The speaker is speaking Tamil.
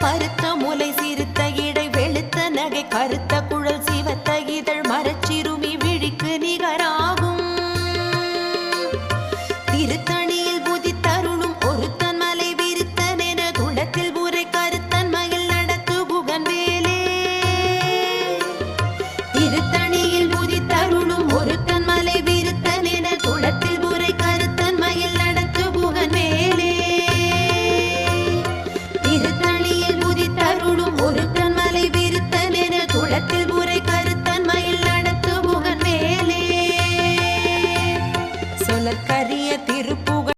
பருத்த முலை சிறுத்த இடை வெளுத்த நகை கருத்த குழல் சிவத்த இதழ் மலர் கரிய திருப்ப